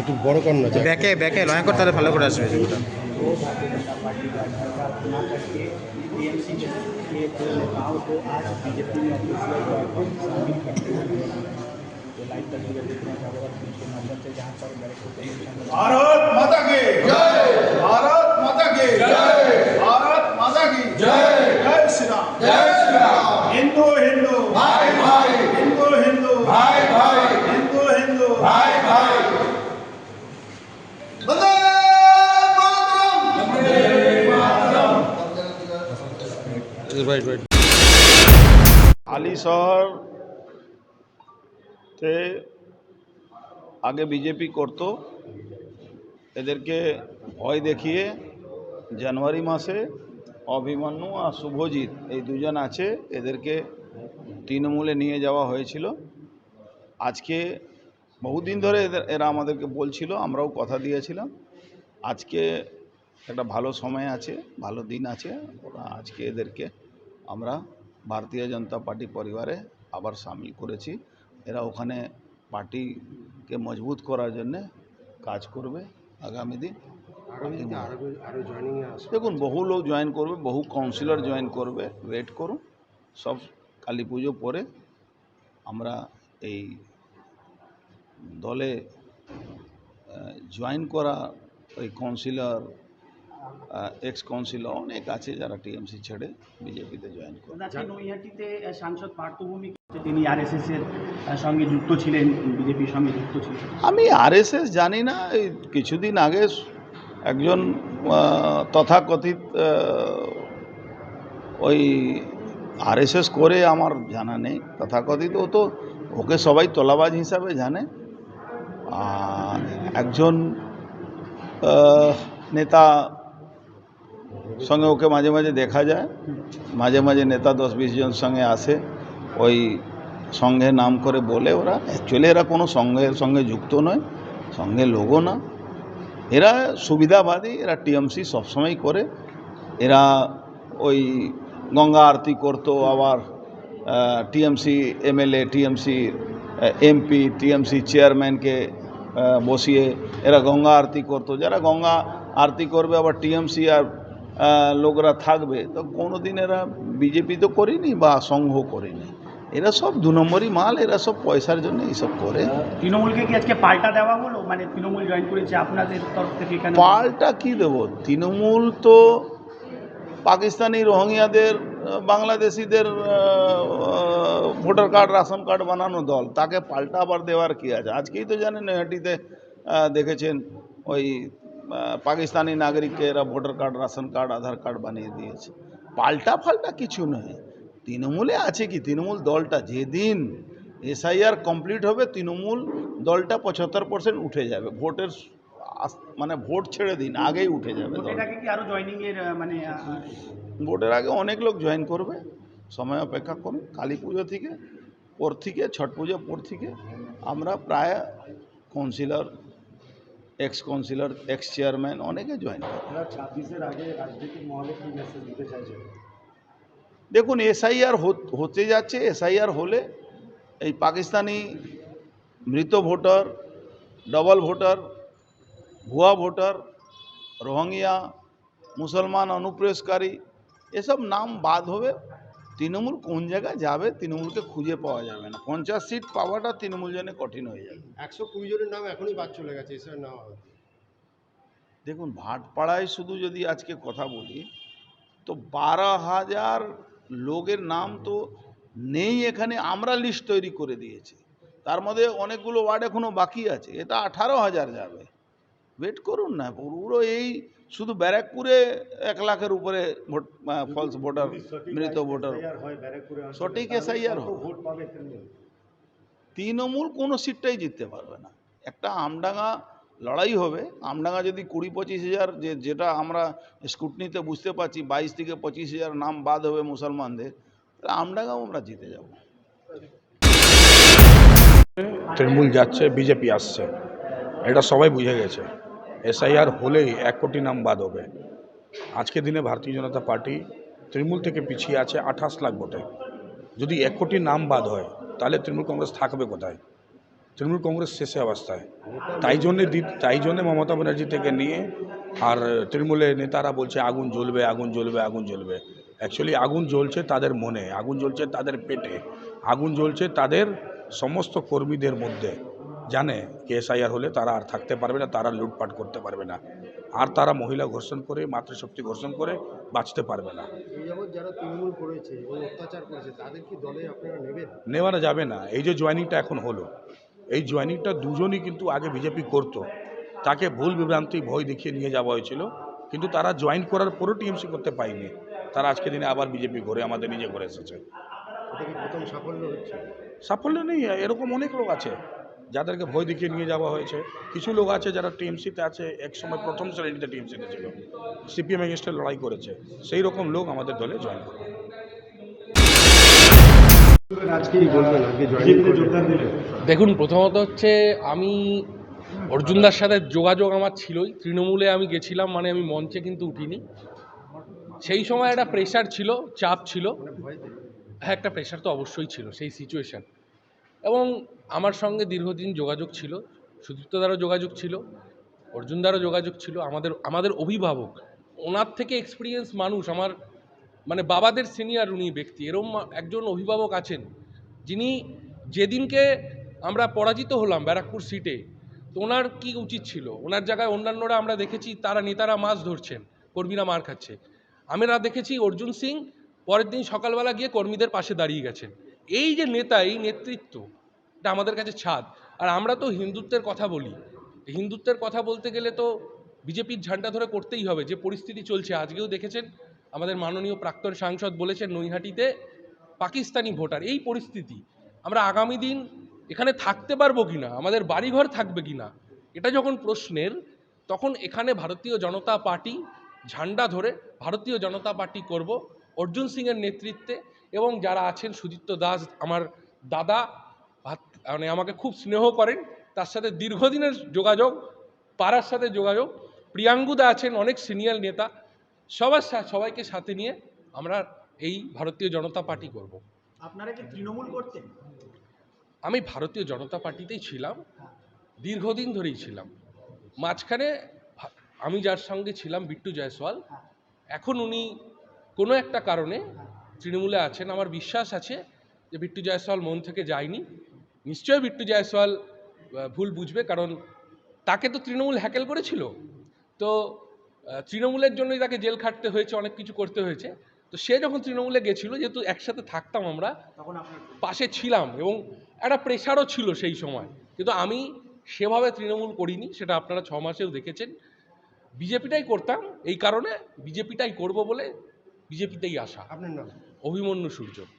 একটু বড় কর না ব্যাকে ব্যাকে লয় কর তাহলে ভালো করে আসবে। জুতোটা वो রাইট রাইট আলী শহর তে আগে বিজেপি করত। এদেরকে ভয় দেখিয়ে জানুয়ারি মাসে অভিমন্যু আর শুভজিৎ এই দুজন আছে, এদেরকে তৃণমূলে নিয়ে যাওয়া হয়েছিল। আজকে বহুদিন ধরে এদের, এরা আমাদেরকে বলছিল, আমরাও কথা দিয়েছিলাম। আজকে একটা ভালো সময় আছে, ভালো দিন আছে, ওরা আজকে এদেরকে আমরা ভারতীয় জনতা পার্টি পরিবারে আবার সামিল করেছি। এরা ওখানে পার্টিকে মজবুত করার জন্যে কাজ করবে আগামী দিন। দেখুন বহু লোক জয়েন করবে বহু কাউন্সিলর জয়েন করবে। ওয়েট করুন। সব কালী পুজো পরে আমরা এই দলে জয়েন করা ওই কাউন্সিলর এক্স কাউন্সিলর অনেক আছে যারা টিএমসি ছেড়ে বিজেপিতে জয়েন করে রাতে নৈহাটিতে সাংসদ পার্থভূমি তিনি আরএসএস এর সঙ্গে যুক্ত ছিলেন বিজেপির সঙ্গে যুক্ত ছিলেন। আমি আরএসএস জানি না এই কিছুদিন আগে একজন তথাকথিত ওই আরএসএস করে আমার জানা নেই তথাকথিত ও তো ওকে সবাই তোলাবাজ হিসাবে জানে। আর একজন নেতা সঙ্গে ওকে মাঝে মাঝে দেখা যায়। মাঝে মাঝে নেতা দশ বিশ জন সঙ্গে আসে। ওই সঙ্গে নাম করে বলে ওরা। অ্যাকচুয়ালি এরা কোনো সঙ্গের সঙ্গে যুক্ত নয়, সঙ্গে লোগো না। এরা সুবিধাবাদী, এরা টিএমসি সবসময় করে। এরা ওই গঙ্গা আরতি করতো আবার TMC MLA, TMC MP, TMC চেয়ারম্যানকে বসিয়ে এরা গঙ্গা আরতি করতো। যারা গঙ্গা আরতি করবে আবার টিএমসি আর লোকরা থাকবে। তো কোনো দিন এরা বিজেপি তো করেনি বা সংঘ করেনি। এরা সব দু নম্বরই মাল এরা সব পয়সার জন্য এইসব করে। তৃণমূলকে কি আজকে পাল্টা দেওয়া হলো? মানে তৃণমূল জয়েন করেছে আপনাদের তরফ থেকে পাল্টা কি দেব? তৃণমূল তো পাকিস্তানি রোহিঙ্গাদের বাংলাদেশিদের ভোটার কার্ড রেশন কার্ড বানানো দল। তাকে পাল্টা আবার দেওয়ার কি আছে? আজকেই তো জানেন নৈহাটিতে দেখেছেন ওই পাকিস্তানি নাগরিককে এরা voter card ration card Aadhaar card বানিয়ে দিয়েছে। পাল্টা ফাল্টা কিছু নয়। তৃণমূলে আছে কি? তৃণমূল দলটা যেদিন এসআইআর কমপ্লিট হবে তৃণমূল দলটা পঁচাত্তর পার্সেন্ট উঠে যাবে। ভোটের মানে ভোট ছেড়ে দিন আগেই উঠে যাবে। ভোটের আগে কি আরও জয়েনিং মানে ভোটের আগে অনেক লোক জয়েন করবে। সময় অপেক্ষা করুন কালী পুজো থেকে পর থেকে ছট পুজো পর থেকে আমরা প্রায় councillor ex councillor ex chairman অনেকে জয়েন দেখুন এসআইআর হতে যাচ্ছে এসআইআর হলে এই পাকিস্তানি মৃত ভোটার ডবল ভোটার ভুয়া ভোটার রোহিঙ্গিয়া মুসলমান অনুপ্রবেশকারী এসব নাম বাদ হবে। তৃণমূল কোন জায়গায় যাবে তৃণমূলকে খুঁজে পাওয়া যাবে না। পঞ্চাশ সিট পাওয়াটা তৃণমূল জন্য কঠিন হয়ে যাবে। একশো কুড়ি জনের নাম এখনই বাদ চলে গেছে এসবের নাম দেখুন ভাটপাড়ায় শুধু যদি আজকে কথা বলি তো বারো হাজার লোকের নাম তো নেই এখানে আমরা লিস্ট তৈরি করে দিয়েছি। তার মধ্যে অনেকগুলো ওয়ার্ড এখনও বাকি আছে এটা আঠারো হাজার যাবে। ওয়েট করুন না পুরো এই শুধু ব্যারাকপুরে এক লাখের উপরে ভোট ফলস ভোটার মৃত ভোটার সঠিক এসআইআর হবে তৃণমূল তৃণমূল কোনো সিটটাই জিততে পারবে না। একটা আমডাঙ্গা লড়াই হবে আমডাঙ্গা যদি কুড়ি পঁচিশ হাজার যে যেটা আমরা স্কুটনিতে বুঝতে পারছি বাইশ থেকে পঁচিশ হাজার নাম বাদ হবে মুসলমানদের তাহলে আমডাঙ্গাও আমরা জিতে যাব। তৃণমূল যাচ্ছে বিজেপি আসছে। এটা সবাই বুঝে গেছে। এসআইআর হলেই এক কোটি নাম বাদ হবে। আজকে দিনে ভারতীয় জনতা পার্টি তৃণমূল থেকে পিছিয়ে আছে আঠাশ লাখ ভোটে। যদি এক কোটি নাম বাদ হয়, তাহলে তৃণমূল কংগ্রেস থাকবে কোথায়? তৃণমূল কংগ্রেস শেষে অবস্থায়। তাই জন্যে তাই জন্যে মমতা ব্যানার্জি থেকে নিয়ে আর তৃণমূলের নেতারা বলছে আগুন জ্বলবে আগুন জ্বলবে আগুন জ্বলবে। অ্যাকচুয়ালি আগুন জ্বলছে তাদের মনে, আগুন জ্বলছে তাদের পেটে। আগুন জ্বলছে তাদের সমস্ত কর্মীদের মধ্যে। জানে কে এসআইআর হলে তারা আর থাকতে পারবে না তারা লুটপাট করতে পারবে না। আর তারা মহিলা ঘর্ষণ করে মাতৃশক্তি ঘর্ষণ করে বাঁচতে পারবে না। নেওয়ানো যাবে না। এই যে জয়েনিংটা এখন হলো এই জয়েনিংটা দুজনই কিন্তু আগে বিজেপি করতো। তাকে ভুল বিভ্রান্তি ভয় দেখিয়ে নিয়ে যাওয়া হয়েছিল। কিন্তু তারা জয়েন করার পরও টিএমসি করতে পায়নি। তারা আজকে দিনে আবার বিজেপি ঘরে আমাদের নিজে ঘরে এসেছে। সাফল্য নেই এরকম অনেক লোক আছে। যাদেরকে ভয় দেখিয়ে নিয়ে যাওয়া হয়েছে। কিছু লোক আছে যারা টিএমসিতে আছে, এক সময় প্রথম শ্রেণীতে টিএমসিতে ছিল। সিপিএম এগেনস্টে লড়াই করেছে। সেই রকম লোক আমাদের দলে জয়েন করবেন দেখুন, প্রথমত হচ্ছে আমি অর্জুনদার সাথে যোগাযোগ আমার ছিলই। তৃণমূলে আমি গেছিলাম মানে আমি মঞ্চে কিন্তু উঠিনি। সেই সময় একটা প্রেশার ছিল, চাপ ছিল। হ্যাঁ একটা প্রেশার তো অবশ্যই ছিল, সেই সিচুয়েশান এবং আমার সঙ্গে দীর্ঘদিন যোগাযোগ ছিল সুদীপ্তদারও যোগাযোগ ছিল অর্জুনদারও যোগাযোগ ছিল, আমাদের আমাদের অভিভাবক, ওনার থেকে এক্সপিরিয়েন্স মানুষ, আমার মানে বাবাদের সিনিয়র উনি ব্যক্তি, এরম একজন অভিভাবক আছেন, যিনি যেদিনকে আমরা পরাজিত হলাম ব্যারাকপুর সিটে তো ওনার কী উচিত ছিল? ওনার জায়গায় অন্যান্যরা আমরা দেখেছি, তারা নেতারা মাছ ধরছেন, কর্মীরা মার খাচ্ছে। আমরা দেখেছি অর্জুন সিং পরের দিন সকালবেলা গিয়ে কর্মীদের পাশে দাঁড়িয়ে গেছেন। এই যে নেতা এই নেতৃত্ব, এটা আমাদের কাছে ছাদ। আর আমরা তো হিন্দুত্বের কথা বলি। হিন্দুত্বের কথা বলতে গেলে তো বিজেপির ঝান্ডা ধরে করতেই হবে। যে পরিস্থিতি চলছে, আজকেও দেখেছেন, আমাদের মাননীয় প্রাক্তন সাংসদ বলেছেন নৈহাটিতে পাকিস্তানি ভোটার। এই পরিস্থিতি, আমরা আগামী দিন এখানে থাকতে পারব কি না? আমাদের বাড়িঘর থাকবে কি না? এটা যখন প্রশ্নের, তখন এখানে ভারতীয় জনতা পার্টি ঝান্ডা ধরে ভারতীয় জনতা পার্টি করব। অর্জুন সিংয়ের নেতৃত্বে এবং যারা আছেন সুদীপ্ত দাস আমার দাদা মানে আমাকে খুব স্নেহ করেন। তার সাথে দীর্ঘদিনের যোগাযোগ পাড়ার সাথে যোগাযোগ। প্রিয়াঙ্গুদা আছেন অনেক সিনিয়র নেতা। সবার সবাইকে সাথে নিয়ে আমরা এই ভারতীয় জনতা পার্টি করব। আপনারা কি তৃণমূল করতেন? আমি ভারতীয় জনতা পার্টিতেই ছিলাম। দীর্ঘদিন ধরেই ছিলাম। মাঝখানে আমি যার সঙ্গে ছিলাম বিট্টু জয়সওয়াল। এখন উনি কোনো একটা কারণে তৃণমূলে আছেন আমার বিশ্বাস আছে যে বিট্টু জয়সওয়াল মন থেকে যায়নি। নিশ্চয়ই বিট্টু জয়সওয়াল ভুল বুঝবে কারণ তাকে তো তৃণমূল হ্যাকেল করেছিল। তো তৃণমূলের জন্যই তাকে জেল খাটতে হয়েছে অনেক কিছু করতে হয়েছে। তো সে যখন তৃণমূলে গেছিল যেহেতু একসাথে থাকতাম আমরা তখন পাশে ছিলাম এবং একটা প্রেশারও ছিল সেই সময়। কিন্তু আমি সেভাবে তৃণমূল করিনি সেটা আপনারা ছ মাসেও দেখেছেন। বিজেপিটাই করতাম এই কারণে বিজেপিটাই করব বলে বিজেপিতেই আসা। আপনার নাম? অভিমন্যু সূর্য।